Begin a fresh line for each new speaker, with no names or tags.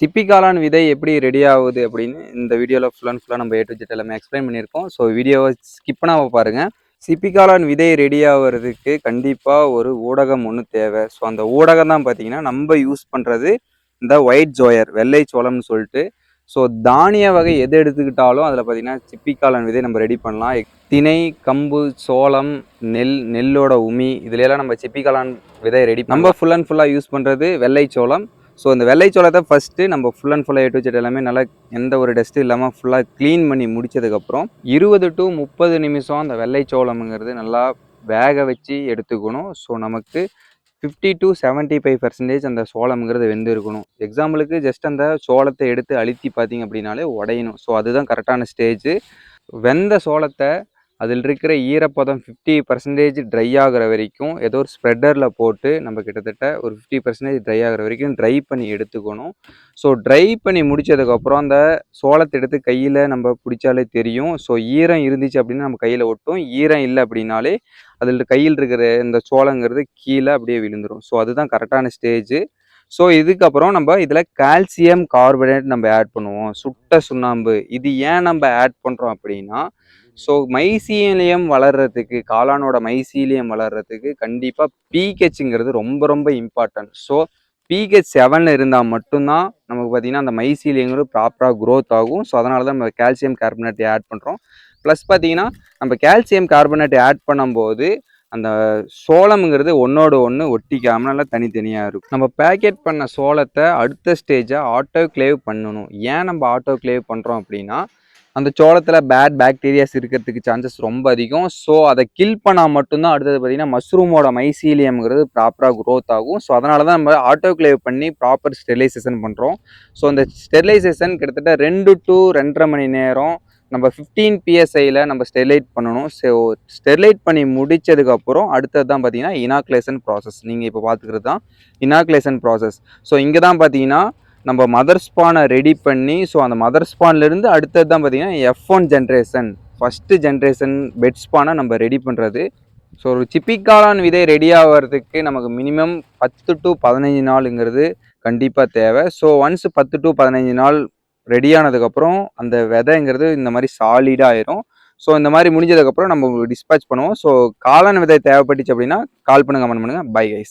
சிப்பி காளான் விதை எப்படி ரெடி ஆகுது அப்படின்னு இந்த வீடியோவில் ஃபுல் அண்ட் ஃபுல்லாக நம்ம ஏ டு ஜெட் எல்லாமே எக்ஸ்பிளைன் பண்ணியிருக்கோம். ஸோ வீடியோவை ஸ்கிப் பண்ணாமல் பாருங்கள் சிப்பி காளான் விதை ரெடி ஆகிறதுக்கு கண்டிப்பாக ஒரு ஊடகம் ஒன்று தேவை. ஸோ அந்த ஊடகம் தான் பார்த்தீங்கன்னா நம்ம யூஸ் பண்ணுறது இந்த ஒயிட் ஜோயர் வெள்ளை சோளம்னு சொல்லிட்டு. ஸோ தானிய வகை எது எடுத்துக்கிட்டாலும் அதில் பார்த்தீங்கன்னா சிப்பிக்காளான் விதை நம்ம ரெடி பண்ணலாம். திணை கம்பு சோளம் நெல் நெல்லோட உமி இதுலலாம் நம்ம சிப்பிக்காளான் விதை ரெடி நம்ம ஃபுல் அண்ட் ஃபுல்லாக யூஸ் பண்ணுறது வெள்ளை சோளம் ஸோ இந்த வெள்ளை சோளத்தை ஃபஸ்ட்டு நம்ம ஃபுல் அண்ட் ஃபுல்லாக எட்டு வச்சுட்டு எல்லாமே நல்லா எந்த ஒரு டஸ்ட்டும் இல்லாமல் ஃபுல்லாக க்ளீன் பண்ணி முடிச்சதுக்கப்புறம் இருபது டு முப்பது நிமிஷம் அந்த வெள்ளை சோளம்ங்கிறது நல்லா வேக வச்சு எடுத்துக்கணும். ஸோ நமக்கு fifty to seventy five percentage அந்த சோளம்ங்கிறது வெந்து இருக்கணும் எக்ஸாம்பிளுக்கு ஜஸ்ட் அந்த சோளத்தை எடுத்து அழுத்தி பார்த்தீங்க அப்படின்னாலே உடையணும். ஸோ அதுதான் கரெக்டான ஸ்டேஜ் வெந்த சோளத்தை அதில் இருக்கிற ஈரப்பதம் ஃபிஃப்டி பர்சன்டேஜ் ட்ரை ஆகிற வரைக்கும் ஏதோ ஒரு ஸ்ப்ரெட்டரில் போட்டு நம்ம கிட்டத்தட்ட ஒரு ஃபிஃப்டி பர்சன்டேஜ் ட்ரை ஆகிற வரைக்கும் ட்ரை பண்ணி எடுத்துக்கணும். ஸோ ட்ரை பண்ணி முடிச்சதுக்கப்புறம் அந்த சோளத்தை எடுத்து கையில் நம்ம பிடிச்சாலே தெரியும். ஸோ ஈரம் இருந்துச்சு அப்படின்னா நம்ம கையில் ஒட்டும். ஈரம் இல்லை அப்படின்னாலே அதில் கையில் இருக்கிற இந்த சோளங்கிறது கீழே அப்படியே விழுந்துடும் ஸோ அதுதான் கரெக்டான ஸ்டேஜ் ஸோ இதுக்கப்புறம் நம்ம இதில் கால்சியம் கார்பனேட் நம்ம ஆட் பண்ணுவோம். சுட்ட சுண்ணாம்பு. இது ஏன் நம்ம ஆட் பண்ணுறோம் அப்படின்னா ஸோ மைசீலியம் வளர்கிறதுக்கு காளானோட மைசீலியம் வளர்கிறதுக்கு கண்டிப்பாக பிஹெச்ங்கிறது ரொம்ப ரொம்ப இம்பார்ட்டன்ட் ஸோ பிஹெச் செவனில் இருந்தால் மட்டும்தான் நமக்கு பார்த்திங்கன்னா அந்த மைசீலியங்கிறது ப்ராப்பராக க்ரோத் ஆகும். ஸோ அதனால தான் நம்ம கால்சியம் கார்பனேட் ஆட் பண்ணுறோம் ப்ளஸ் பார்த்தீங்கன்னா நம்ம கால்சியம் கார்பனேட் ஆட் பண்ணும்போது அந்த சோளம்ங்கிறது ஒன்றோட ஒன்று ஒட்டிக்காமல் நல்லா தனித்தனியாக இருக்கும். நம்ம பேக்கெட் பண்ண சோளத்தை அடுத்த ஸ்டேஜை ஆட்டோ கிளேவ் பண்ணணும். ஏன் நம்ம ஆட்டோ கிளேவ் பண்ணுறோம் அப்படின்னா அந்த சோளத்தில் பேட் பேக்டீரியாஸ் இருக்கிறதுக்கு சான்சஸ் ரொம்ப அதிகம். ஸோ அதை கில் பண்ணால் மட்டும்தான் அடுத்தது பார்த்தீங்கன்னா மஷ்ரூமோட மைசீலியம்ங்கிறது ப்ராப்பராக க்ரோத் ஆகும். ஸோ அதனால தான் நம்ம ஆட்டோக்ளேவ் பண்ணி ப்ராப்பர் ஸ்டெர்லைசேஷன் பண்ணுறோம் ஸோ அந்த ஸ்டெர்லைசேஷன் கிட்டத்தட்ட ரெண்டு டு ரெண்டரை மணி நேரம் நம்ம ஃபிஃப்டீன் பிஎஸ்ஐயில் நம்ம ஸ்டெர்லைட் பண்ணணும். ஸோ ஸ்டெர்லைட் பண்ணி முடித்ததுக்கப்புறம் அடுத்தது தான் பார்த்தீங்கன்னா இனாக்குலேஷன் ப்ராசஸ் நீங்கள் இப்போ பார்த்துக்கிறது தான் இனாக்குலேஷன் ப்ராசஸ் ஸோ இங்கே தான் பார்த்தீங்கன்னா நம்ம மதர் ஸ்பானை ரெடி பண்ணி ஸோ அந்த மதர் ஸ்பான்லேருந்து அடுத்தது தான் பார்த்தீங்கன்னா F one generation first generation bed ஸ்பானை நம்ம ரெடி பண்ணுறது ஸோ ஒரு சிப்பிக்காளான் விதை ரெடி ஆகிறதுக்கு நமக்கு மினிமம் பத்து டு பதினஞ்சு நாளுங்கிறது கண்டிப்பாக தேவை. ஸோ ஒன்ஸ் பத்து டு பதினஞ்சு நாள் ரெடியானதுக்கப்புறம் அந்த விதைங்கிறது இந்த மாதிரி சாலிடாகிடும் ஸோ இந்த மாதிரி முடிஞ்சதுக்கப்புறம் நம்ம டிஸ்பேச் பண்ணுவோம். ஸோ காளான் விதை தேவைப்பட்டுச்சு அப்படின்னா கால் பண்ணுங்க கமெண்ட் பண்ணுங்கள் பை கைஸ்